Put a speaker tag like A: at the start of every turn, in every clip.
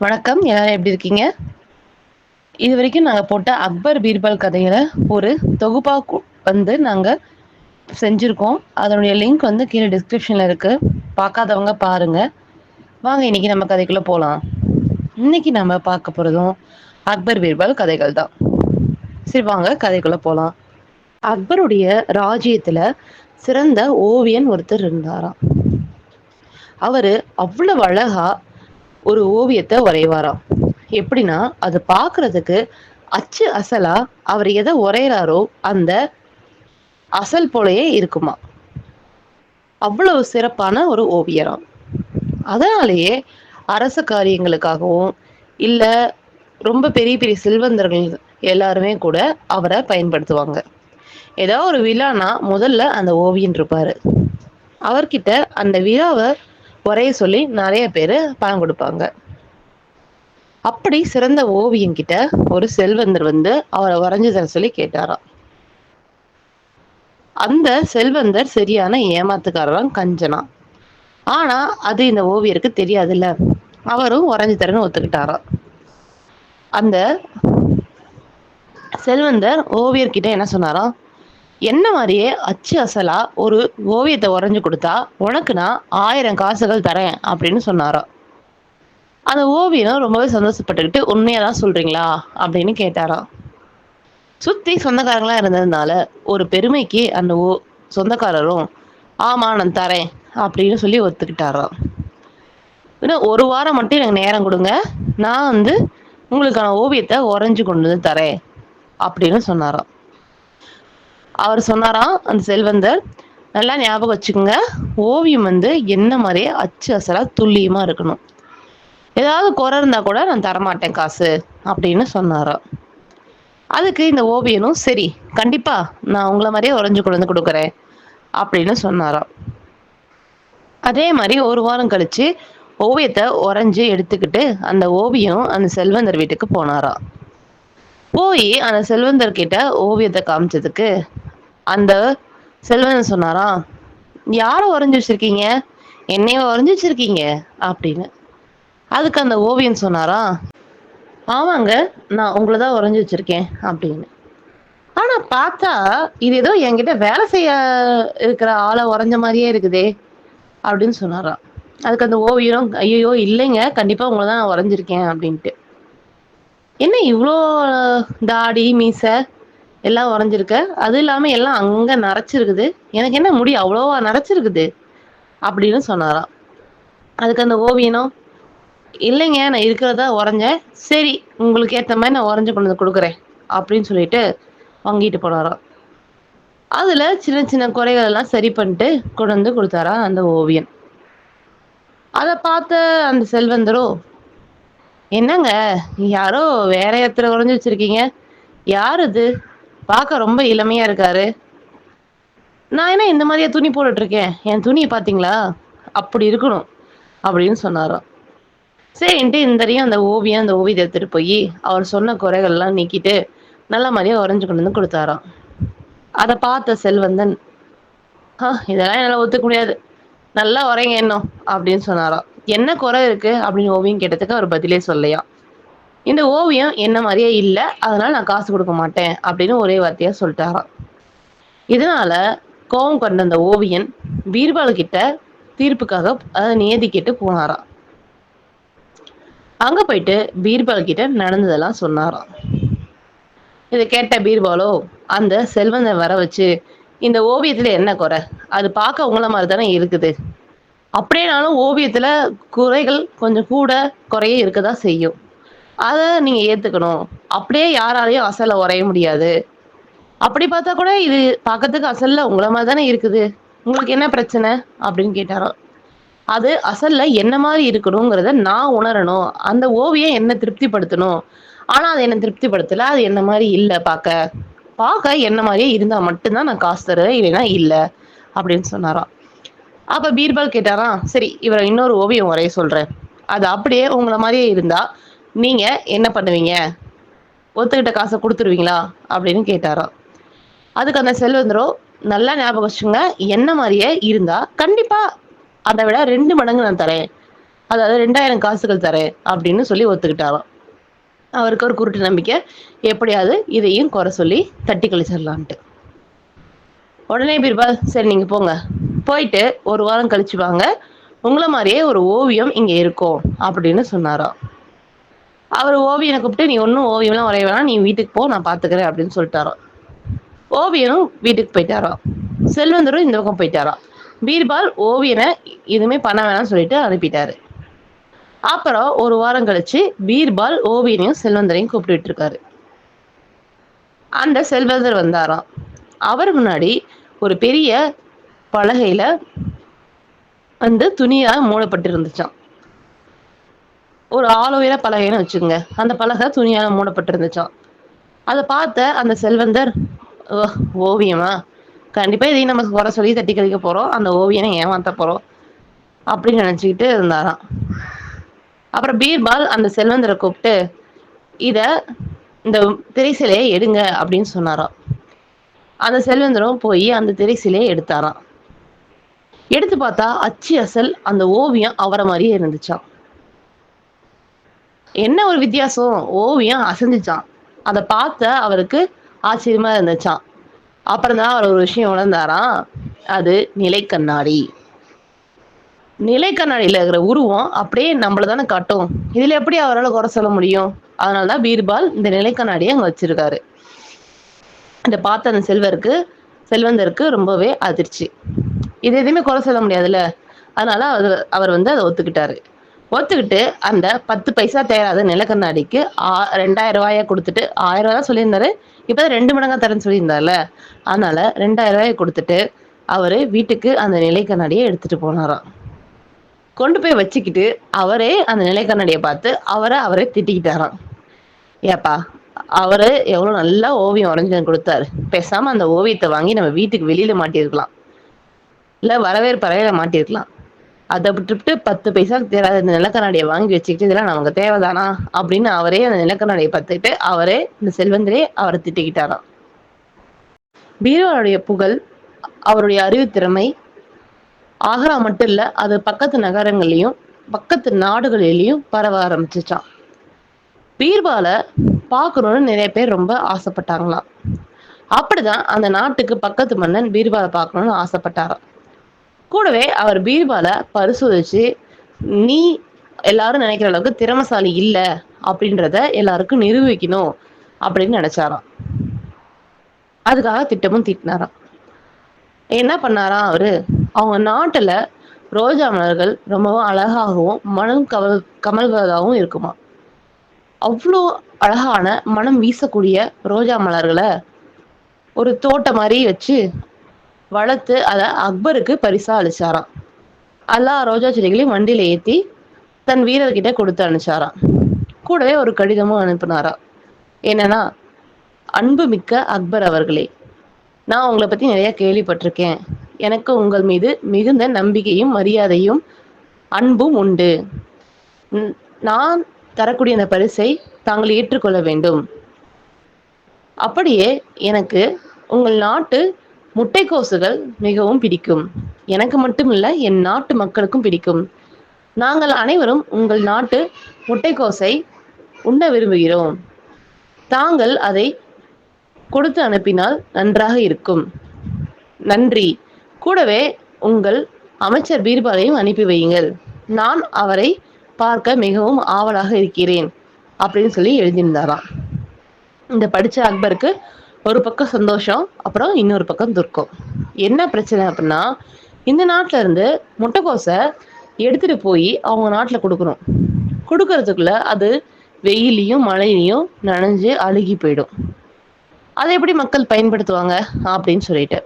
A: வணக்கம். எல்லாரும் எப்படி இருக்கீங்க? இது வரைக்கும் நாங்க போட்ட அக்பர் பீர்பால் கதைகளை ஒரு தொகுப்பா வந்து நாங்க செஞ்சிருக்கோம். அதனுடைய லிங்க் வந்து கீழே டிஸ்கிரிப்ஷன்ல இருக்கு. பார்க்காதவங்க பாருங்க. வாங்க இன்னைக்கு நம்ம கதைக்குள்ள போலாம். இன்னைக்கு நம்ம பார்க்க போறதும் அக்பர் பீர்பால் கதைகள் தான். சரி வாங்க கதைக்குள்ள போலாம். அக்பருடைய ராஜ்யத்துல சிறந்த ஓவியன் ஒருத்தர் இருந்தாராம். அவரு அவ்வளவு அழகா ஒரு ஓவியத்தை வரைவாராம் எப்படின்னா அது பாக்குறதுக்கு அச்சு அசலா அவர் எதை உரையிறாரோ அந்த அசல் போலயே இருக்குமா? அவ்வளவு சிறப்பான ஒரு ஓவியராம். அதனாலேயே அரச காரியங்களுக்காகவும் இல்ல ரொம்ப பெரிய பெரிய செல்வந்தர்கள் எல்லாருமே கூட அவரை பயன்படுத்துவாங்க. ஏதாவது ஒரு விழானா முதல்ல அந்த ஓவியன் இருப்பாரு. அவர்கிட்ட அந்த விழாவை ஒரே சொல்லி நிறைய பேர் பணம் கொடுப்பாங்க. அப்படி சிறந்த ஓவியங்கிட்ட ஒரு செல்வந்தர் வந்து அவரை வரைஞ்சு தர சொல்லி கேட்டாராம். அந்த செல்வந்தர் சரியான ஏமாத்துக்காரராம் கஞ்சனா. ஆனா அது இந்த ஓவியருக்கு தெரியாதுல்ல. அவரும் உறைஞ்சு தரன்னு ஒத்துக்கிட்டாராம். அந்த செல்வந்தர் ஓவியர்கிட்ட என்ன சொன்னாராம்? என்ன மாதிரியே அச்சு அசலா ஒரு ஓவியத்தை வரைஞ்சு கொடுத்தா உனக்கு நான் ஆயிரம் காசுகள் தரேன் அப்படின்னு சொன்னாராம் அந்த ஓவியனும் ரொம்பவே சந்தோஷப்பட்டுக்கிட்டு உண்மையா தான் சொல்றீங்களா? அப்படின்னு கேட்டாராம் சுத்தி சொந்தக்காரங்களா இருந்ததுனால ஒரு பெருமைக்கு அந்த ஓ சொந்தக்காரரும் ஆமா நான் தரேன் அப்படின்னு சொல்லி ஒத்துக்கிட்டாராம் இன்னும் ஒரு வாரம் மட்டும் எனக்கு நேரம் கொடுங்க. நான் வந்து உங்களுக்கான ஓவியத்தை உறைஞ்சு கொண்டு வந்து தரேன் அப்படின்னு சொன்னாராம் அவர் சொன்னாராம் அந்த செல்வந்தர் நல்லா ஞாபகம் வச்சுக்கோங்க ஓவியம் வந்து என்ன மாதிரியே அச்சு அசலா துல்லியமா இருக்கணும். ஏதாவது குறை இருந்தா கூட நான் தரமாட்டேன் காசு அப்படின்னு சொன்னாராம் அதுக்கு இந்த ஓவியனும் சரி கண்டிப்பா நான் உங்களை மாதிரியே உறைஞ்சு கொண்டு வந்து கொடுக்குறேன் அப்படின்னு சொன்னாராம் அதே மாதிரி ஒரு வாரம் கழிச்சு ஓவியத்தை உறைஞ்சு எடுத்துக்கிட்டு அந்த ஓவியம் அந்த செல்வந்தர் வீட்டுக்கு போனாராம் போய் அந்த செல்வந்தர் கிட்ட ஓவியத்தை காமிச்சதுக்கு அந்த செல்வன் சொன்னாரா யாரை வரைஞ்சி வச்சிருக்கீங்க? என்னைய வரைஞ்சி வச்சிருக்கீங்க? அப்படின்னு. அதுக்கு அந்த ஓவியன் சொன்னாரா ஆமாங்க நான் உங்களை தான் வரைஞ்சி வச்சிருக்கேன் அப்படின்னு. ஆனா பார்த்தா இது ஏதோ என்கிட்ட வேலை செய்ய இருக்கிற ஆளை உறைஞ்ச மாதிரியே இருக்குதே அப்படின்னு சொன்னாராம் அதுக்கு அந்த ஓவியரும் ஐயோ இல்லைங்க கண்டிப்பா உங்களை தான் நான் உறைஞ்சிருக்கேன் அப்படின்ட்டு. என்ன இவ்வளோ தாடி மீசை? எல்லாம் உறைஞ்சிருக்க. அது இல்லாம எல்லாம் அங்க நரைச்சிருக்குது. எனக்கு என்ன முடி அவ்வளோவா நரைச்சிருக்குது? அப்படின்னு சொன்னாராம் அதுக்கு அந்த ஓவியனும் இல்லைங்க நான் இருக்கிறதா உறைஞ்சேன். சரி உங்களுக்கு ஏற்ற மாதிரி நான் உறைஞ்சு கொண்டு வந்து கொடுக்குறேன் அப்படின்னு சொல்லிட்டு வாங்கிட்டு போனாராம் அதுல சின்ன சின்ன குறைகள் எல்லாம் சரி பண்ணிட்டு கொண்டு வந்து கொடுத்தாரா அந்த ஓவியன். அதை பார்த்த அந்த செல்வந்தரோ என்னங்க யாரோ வேற இடத்துல உறைஞ்சு வச்சிருக்கீங்க? யார் இது பார்க்க ரொம்ப இளமையா இருக்காரு. நான் என்ன இந்த மாதிரியா துணி போட்டுட்டு இருக்கேன் என் துணியை பார்த்தீங்களா? அப்படி இருக்கணும் அப்படின்னு சொன்னாராம். சரின்ட்டு இந்த தடவையும் அந்த ஓவியம் அந்த ஓவியத்தை எடுத்துட்டு போய் அவர் சொன்ன குறைகள்லாம் நீக்கிட்டு நல்ல மாதிரியா உறைஞ்சு கொண்டு வந்து கொடுத்தாராம். அதை பார்த்த செல்வந்தன் ஆ இதெல்லாம் என்னால் ஒத்துக்க முடியாது. நல்லா உரைங்க இன்னும் அப்படின்னு சொன்னாராம். என்ன குறை இருக்கு? அப்படின்னு ஓவியம் கேட்டதுக்கு அவர் பதிலே சொல்லையா இந்த ஓவியம் என்ன மாதிரியே இல்லை அதனால நான் காசு கொடுக்க மாட்டேன் அப்படின்னு ஒரே வார்த்தையா சொல்லிட்டாராம். இதனால கோபம் கொண்ட அந்த ஓவியன் பீர்பால் கிட்ட தீர்ப்புக்காக அதை நியதி கேட்டு போனாராம். அங்க போயிட்டு பீர்பால் கிட்ட நடந்ததெல்லாம் சொன்னாராம். இதை கேட்ட பீர்பாலோ அந்த செல்வந்த வர வச்சு இந்த ஓவியத்துல என்ன குறை? அது பார்க்க உங்களை மாதிரி தானே இருக்குது. அப்படியேனாலும் ஓவியத்துல குறைகள் கொஞ்சம் கூட குறைய இருக்கதா செய்யும். அதை நீங்க ஏத்துக்கணும். அப்படியே யாராலையும் அசலை உரைய முடியாது. அப்படி பார்த்தா கூட இது பார்க்கறதுக்கு அசல்ல உங்களை மாதிரி தானே இருக்குது. உங்களுக்கு என்ன பிரச்சனை? அப்படின்னு கேட்டாராம். அது அசல்ல என்ன மாதிரி இருக்கணுங்கிறத நான் உணரணும். அந்த ஓவியம் என்ன திருப்திப்படுத்தணும். ஆனா அது என்ன திருப்திப்படுத்தல அது என்ன மாதிரி இல்லை பார்க்க. பார்க்க என்ன மாதிரியே இருந்தா மட்டும்தான் நான் காசு தருவேன் இல்லைன்னா இல்லை அப்படின்னு சொன்னாராம். அப்ப பீர்பால் கேட்டாராம் சரி இவரை இன்னொரு ஓவியம் வரைய சொல்றேன். அது அப்படியே உங்களை மாதிரியே இருந்தா நீங்க என்ன பண்ணுவீங்க? ஒத்துக்கிட்ட காசை கொடுத்துருவீங்களா? அப்படின்னு கேட்டாராம். அதுக்கு அந்த செல்வந்தரோ நல்லா ஞாபகம் வச்சுங்க என்ன மாதிரியே இருந்தா கண்டிப்பா அதை விட ரெண்டு மடங்கு நான் தரேன். அதாவது ரெண்டாயிரம் காசுகள் தரேன் அப்படின்னு சொல்லி ஒத்துக்கிட்டாராம். அவருக்கு ஒரு குருட்டு நம்பிக்கை. எப்படியாவது இதையும் குறை சொல்லி தட்டி கழிச்சிடலான்ட்டு. உடனே பீர்பால் சரி நீங்க போங்க. போயிட்டு ஒரு வாரம் கழிச்சு வாங்க. உங்களை மாதிரியே ஒரு ஓவியம் இங்க இருக்கும் அப்படின்னு சொன்னாராம். அவர் ஓவியனை கூப்பிட்டு நீ ஒன்றும் ஓவியம்லாம் வரைய வேணாம் நீ வீட்டுக்கு போ நான் பார்த்துக்கிறேன் அப்படின்னு சொல்லிட்டாராம். ஓவியனும் வீட்டுக்கு போயிட்டாரோ செல்வந்தரும் இந்த பக்கம் போயிட்டாராம். பீர்பால் ஓவியனை எதுவுமே பண்ண வேணாம்னு சொல்லிட்டு அனுப்பிட்டாரு. அப்புறம் ஒரு வாரம் கழிச்சு பீர்பால் ஓவியனையும் செல்வந்தரையும் கூப்பிட்டு இருக்காரு அந்த செல்வந்தர் வந்தாராம். அவர் முன்னாடி ஒரு பெரிய பலகையில வந்து துணியாக மூடப்பட்டு இருந்துச்சான் ஒரு ஆலோவேரா பலகைன்னு வச்சுக்கோங்க. அந்த பலகை துணியால மூடப்பட்டு இருந்துச்சான் அதை பார்த்த அந்த செல்வந்தர் ஓவியமா? கண்டிப்பா இதையும் நம்ம குறை சொல்லி தட்டி கழிக்க போறோம். அந்த ஓவியனை ஏமாத்த போறோம். அப்படின்னு நினைச்சுக்கிட்டு இருந்தாராம். அப்புறம் பீர்பால் அந்த செல்வந்தரை கூப்பிட்டு இத இந்த திரைசிலையை எடுங்க அப்படின்னு சொன்னாராம். அந்த செல்வந்தரும் போய் அந்த திரைசிலையை எடுத்தாராம். எடுத்து பார்த்தா அச்சு அசல் அந்த ஓவியம் அவரை மாதிரியே இருந்துச்சான் என்ன ஒரு வித்தியாசம்? ஓவியம் அசைஞ்சிச்சான். அதை பார்த்த அவருக்கு ஆச்சரியமா இருந்துச்சான் அப்புறம் தான் அவர் ஒரு விஷயம் உணர்ந்தாராம். அது நிலை கண்ணாடி. நிலை கண்ணாடியில் இருக்கிற உருவம் அப்படியே நம்மள தானே காட்டும். இதுல எப்படி அவரால் குறை சொல்ல முடியும்? அதனாலதான் பீர்பால் இந்த நிலை கண்ணாடியை அங்க வச்சிருக்காரு. இதை பார்த்த அந்த செல்வருக்கு செல்வந்தருக்கு ரொம்பவே அதிர்ச்சி. இது எதுவுமே குறை சொல்ல முடியாதுல்ல? அதனால அவர் அவர் வந்து அதை ஒத்துக்கிட்டாரு. ஒத்துக்கிட்டு அந்த பத்து பைசா தேராத நிலக்கண்ணாடிக்கு ஆ ரெண்டாயிரம் ரூபாயை கொடுத்துட்டு ஆயிரம் ரூபா தான் சொல்லியிருந்தாரு. இப்போ ரெண்டு மடங்காக தரேன்னு சொல்லியிருந்தார்ல. அதனால ரெண்டாயிரம் ரூபாயை கொடுத்துட்டு அவர் வீட்டுக்கு அந்த நிலை கண்ணாடியை எடுத்துட்டு போனாராம். கொண்டு போய் வச்சுக்கிட்டு அவரே அந்த நிலை கண்ணாடியை பார்த்து அவரை அவரே திட்டிக்கிட்டாராம். ஏப்பா அவரு எவ்வளோ நல்லா ஓவியம் வரைஞ்சு கொடுத்தாரு. பேசாம அந்த ஓவியத்தை வாங்கி நம்ம வீட்டுக்கு வெளியில மாட்டியிருக்கலாம். இல்லை வரவேற்பறையில மாட்டியிருக்கலாம். அதை விட்டுட்டு பத்து பைசா தேவை இந்த நிலக்கண்ணாடியை வாங்கி வச்சுக்கிட்டு இதெல்லாம் நமக்கு தேவைதானா? அப்படின்னு அவரே அந்த நிலக்கண்ணாடியை பார்த்துக்கிட்டு அவரே இந்த செல்வந்தரே அவரை திட்டிக்கிட்டாராம். பீரோருடைய புகழ் அவருடைய அறிவுத்திறமை ஆக்ரா மட்டும் இல்ல அது பக்கத்து நகரங்கள்லயும் பக்கத்து நாடுகளிலையும் பரவ ஆரம்பிச்சிச்சான் பீர்பால பார்க்கணும்னு நிறைய பேர் ரொம்ப ஆசைப்பட்டாங்களாம். அப்படிதான் அந்த நாட்டுக்கு பக்கத்து மன்னன் பீர்பாலை பார்க்கணும்னு ஆசைப்பட்டாராம். கூடவே அவர் பீர்பாலை பரிசோதிச்சு நீ எல்லாரும் நினைக்கிற அளவுக்கு திறமசாலி இல்ல அப்படின்றத எல்லாருக்கும் நிரூபிக்கணும் அப்படின்னு நினைச்சாராம். அதுக்காக திட்டமும் தீட்டினாராம். என்ன பண்ணாராம் அவரு? அவங்க நாட்டுல ரோஜா மலர்கள் ரொம்பவும் அழகாகவும் மனம் கமல் கமல்வதாகவும் இருக்குமா? அவ்வளோ அழகான மனம் வீசக்கூடிய ரோஜா மலர்களை ஒரு தோட்டம் மாதிரி வச்சு வளர்த்து அதை அக்பருக்கு பரிசா அழிச்சாராம் எல்லா ரோஜா செடிகளையும் வண்டியில ஏத்தி தன் வீரர்கிட்ட கொடுத்து அனுப்பிச்சாராம். கூடவே ஒரு கடிதமும் அனுப்பினாராம். என்னன்னா அன்பு மிக்க அக்பர் அவர்களே நான் உங்களை பத்தி நிறைய கேள்விப்பட்டிருக்கேன். எனக்கு உங்கள் மீது மிகுந்த நம்பிக்கையும் மரியாதையும் அன்பும் உண்டு. நான் தரக்கூடிய அந்த பரிசை தாங்கள் ஏற்றுக்கொள்ள வேண்டும். அப்படியே எனக்கு உங்கள் நாட்டு முட்டைக்கோசுகள் மிகவும் பிடிக்கும். எனக்கு மட்டுமில்ல என் நாட்டு மக்களுக்கும் பிடிக்கும். நாங்கள் அனைவரும் உங்கள் நாட்டு முட்டைக்கோசை உண்ண விரும்புகிறோம். தாங்கள் அதை கொடுத்து அனுப்பினால் நன்றாக இருக்கும். நன்றி. கூடவே உங்கள் அமைச்சர் பீர்பாலையும் அனுப்பி வையுங்கள். நான் அவரை பார்க்க மிகவும் ஆவலாக இருக்கிறேன் அப்படின்னு சொல்லி எழுதியிருந்தாராம். இந்த படிச்ச அக்பருக்கு ஒரு பக்கம் சந்தோஷம் அப்புறம் இன்னொரு பக்கம் துர்க்கம் என்ன பிரச்சனை அப்படின்னா இந்த நாட்டுல இருந்து முட்டைக்கோசை எடுத்துட்டு போய் அவங்க நாட்டில் கொடுக்கணும். கொடுக்கறதுக்குள்ள அது வெயிலையும் மழையிலையும் நனைஞ்சு அழுகி போயிடும். அதை எப்படி மக்கள் பயன்படுத்துவாங்க அப்படின்னு சொல்லிட்டு.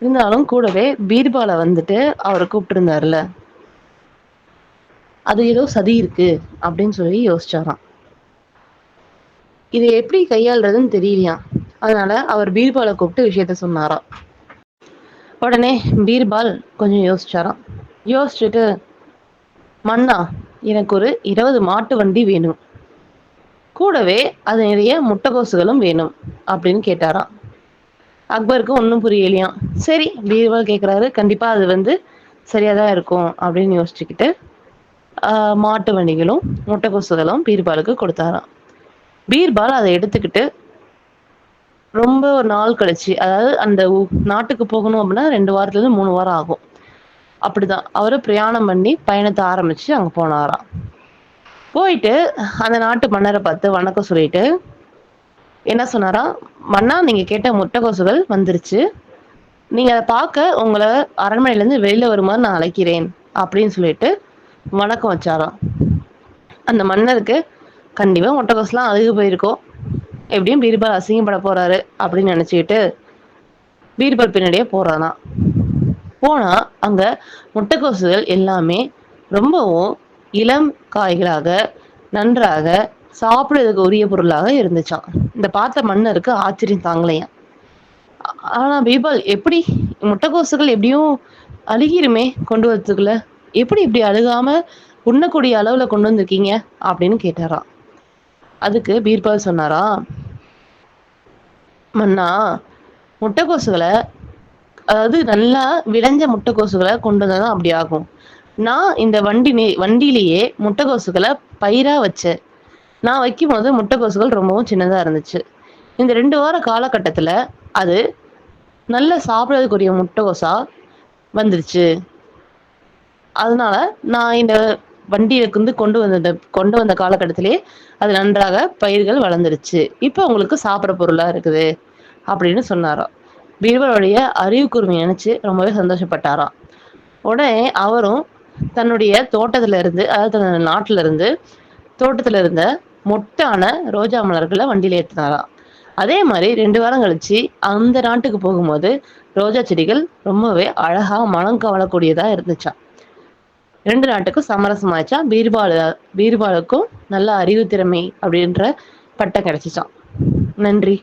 A: இருந்தாலும் கூடவே பீர்பாலை வந்துட்டு அவரை கூப்பிட்டுருந்தாருல அது ஏதோ சதி இருக்கு அப்படின்னு சொல்லி யோசிச்சாராம். இதை எப்படி கையாளுறதுன்னு தெரியலையாம். அதனால அவர் பீர்பாலை கூப்பிட்டு விஷயத்த சொன்னாராம். உடனே பீர்பால் கொஞ்சம் யோசிச்சாராம். யோசிச்சுட்டு மன்னா எனக்கு ஒரு இருபது மாட்டு வண்டி வேணும். கூடவே அது நிறைய முட்டைகோசுகளும் வேணும் அப்படின்னு கேட்டாராம். அக்பருக்கு ஒன்றும் புரியலையாம். சரி பீர்பால் கேட்குறாரு கண்டிப்பாக அது வந்து சரியாக தான் இருக்கும் அப்படின்னு யோசிச்சுக்கிட்டு மாட்டு வண்டிகளும் முட்டைகோசுகளும் பீர்பாலுக்கு கொடுத்தாராம். பீர்பால் அதை எடுத்துக்கிட்டு ரொம்ப ஒரு நாள் கழிச்சு அதாவது அந்த நாட்டுக்கு போகணும் அப்படின்னா ரெண்டு வாரத்துல இருந்து மூணு வாரம் ஆகும். அப்படிதான். அவரு பிரயாணம் பண்ணி பயணத்தை ஆரம்பிச்சு அங்க போனாராம். போயிட்டு அந்த நாட்டு மன்னரை பார்த்து வணக்கம் சொல்லிட்டு என்ன சொன்னாரா மன்னா நீங்க கேட்ட முட்டைக்கோசுகள் வந்துருச்சு. நீங்க அதை பார்க்க உங்களை அரண்மனையில இருந்து வெளியில வருமாறு நான் அழைக்கிறேன் அப்படின்னு சொல்லிட்டு வணக்கம் வச்சாராம். அந்த மன்னருக்கு கண்டிப்பா முட்டைக்கோசுலாம் அழுகு போயிருக்கோம். எப்படியும் பீர்பால் அசிங்கப்பட போறாரு அப்படின்னு நினைச்சுக்கிட்டு பீர்பால் பின்னாடியே போறானா. போனா அங்க முட்டைக்கோசுகள் எல்லாமே ரொம்பவும் இளம் காய்களாக நன்றாக சாப்பிடுறதுக்கு உரிய பொருளாக இருந்துச்சான் இந்த பார்த்த மன்னருக்கு ஆச்சரியம் தாங்கலையாம் ஆனா பீபால் எப்படி முட்டைக்கோசுகள் எப்படியும் அழுகிருமே கொண்டு வரதுக்குள்ள? எப்படி இப்படி அழுகாம உண்ணக்கூடிய அளவுல கொண்டு வந்திருக்கீங்க அப்படின்னு கேட்டாராம். அதுக்கு பீர்பால் சொன்னாரா மன்னா முட்டைக்கோசுகளை அதாவது நல்லா விளைஞ்ச முட்டைக்கோசுகளை கொண்டு வந்தாதான் அப்படி ஆகும். நான் இந்த வண்டி வண்டியிலேயே முட்டைக்கோசுகளை பயிரா வச்சேன். நான் வைக்கும் போது முட்டைக்கோசுகள் ரொம்பவும் சின்னதா இருந்துச்சு. இந்த ரெண்டு வார காலகட்டத்துல அது நல்ல சாப்பிடறதுக்குரிய முட்டைக்கோசா வந்துருச்சு. அதனால நான் இந்த வண்டியை வந்து கொண்டு வந்த கொண்டு வந்த காலகட்டத்திலே அது நன்றாக பயிர்கள் வளர்ந்துருச்சு. இப்போ உங்களுக்கு சாப்பிட்ற பொருளா இருக்குது அப்படின்னு சொன்னாராம். பீர்பலுடைய அறிவு கூர்மை நினைச்சு ரொம்பவே சந்தோஷப்பட்டாராம். உடனே அவரும் தன்னுடைய தோட்டத்துல இருந்து அதாவது தன்னுடைய நாட்டுல இருந்து தோட்டத்துல இருந்த மொட்டான ரோஜா மலர்களை வண்டியில ஏற்றினாராம். அதே மாதிரி ரெண்டு வாரம் கழிச்சு அந்த நாட்டுக்கு போகும்போது ரோஜா செடிகள் ரொம்பவே அழகா மனம் கவலக்கூடியதா இருந்துச்சான் ரெண்டு நாட்டுக்கும் சமரசமாச்சா? பீர்பால பீர்பாலுக்கும் நல்ல அறிவு திறமை அப்படின்ற பட்டம் கிடைச்சிச்சான் நன்றி.